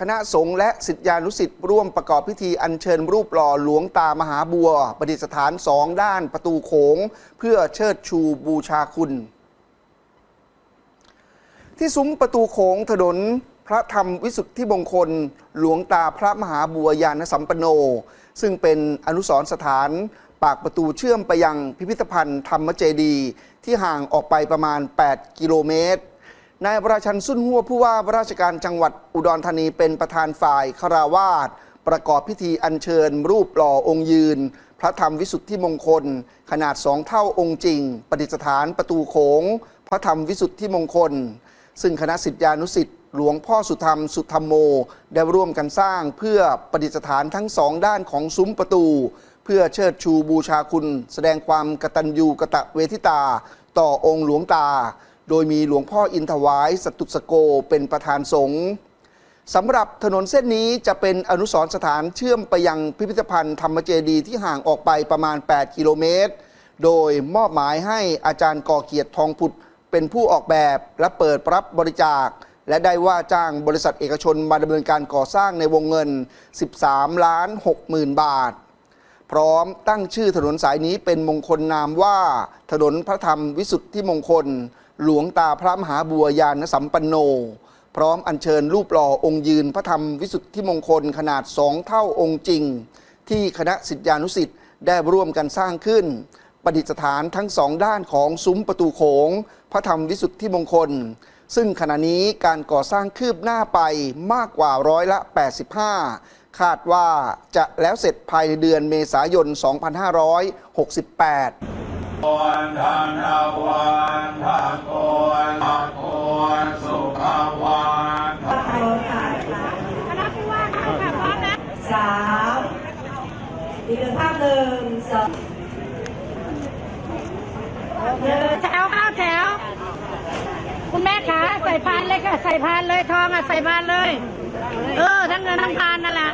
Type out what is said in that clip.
คณะสงฆ์และสิทธิานุสิทธิ์ร่วมประกอบพิธีอัญเชิญรูปหล่อหลวงตามหาบัว ประดิษฐานสองด้านประตูโขง เพื่อเชิดชูบูชาคุณ ที่ซุ้มประตูโขงถนนพระธรรมวิสุทธิมงคล หลวงตาพระมหาบัวยานสัมปันโน ซึ่งเป็นอนุสรณ์สถานปากประตูเชื่อมไปยังพิพิธภัณฑ์ธรรมเจดีย์ที่ห่างออกไปประมาณ 8 กิโลเมตร นายประชันสุนหัวผู้ว่าราชการจังหวัดอุดรธานีเป็นประธานฝ่ายคาราวาสประกอบพิธีอัญเชิญ รูปหล่อองค์ยืน พระธรรมวิสุทธิมงคล ขนาดสองเท่าองค์จริง ประดิษฐานประตูโขง พระธรรมวิสุทธิมงคล ซึ่งคณะสิทธิานุสิทธิ์หลวงพ่อสุธรรมสุธรรมโม ได้ร่วมกันสร้างเพื่อประดิษฐานทั้งสองด้านของซุ้มประตู เพื่อเชิดชูบูชาคุณ แสดงความกตัญญูกะตะเวทิตา ต่อองค์หลวงตา โดยมีหลวงพ่ออินทวายสตุสโกเป็นประธานสงฆ์สำหรับถนนเส้นนี้จะเป็นอนุสรสถานเชื่อมไปยังพิพิธภัณฑ์ธรรมเจดีย์ที่ห่างออกไปประมาณ 8 กิโลเมตร โดยมอบหมายให้อาจารย์ก่อเกียรติทองผุดเป็นผู้ออกแบบและเปิดรับบริจาค และได้ว่าจ้างบริษัทเอกชนมาดำเนินการก่อสร้างในวงเงิน 13 ล้าน6หมื่นบาท พร้อมตั้งชื่อถนนสายนี้เป็นมงคลนามว่าถนนพระธรรมวิสุทธิมงคล หลวงตาพระมหาบัวยานสัมปันโน พร้อมอัญเชิญรูปหล่อองค์ยืนพระธรรมวิสุทธิมงคลขนาดสองเท่าองค์จริง ที่คณะสิทธิานุสิทธิ์ได้ร่วมกันสร้างขึ้น ประดิษฐานทั้งสองด้านของซุ้มประตูโขง พระธรรมวิสุทธิมงคล ซึ่งขณะนี้การก่อสร้างคืบหน้าไปมากกว่าร้อยละ 85 คาดว่าจะแล้วเสร็จภายในเดือนเมษายน 2568 วันธนวันทะโกนทะโกนสุขวันคณะผู้ว่าค่ะพร้อมนะสามอีกหนึ่งภาพหนึ่งสองหนึ่งแถวข้าแถว คุณแม่ขาใส่พานเลยค่ะ ใส่พานเลยทองอะ ใส่พานเลย เออ ทั้งเงินทั้งพานนั่นแหละ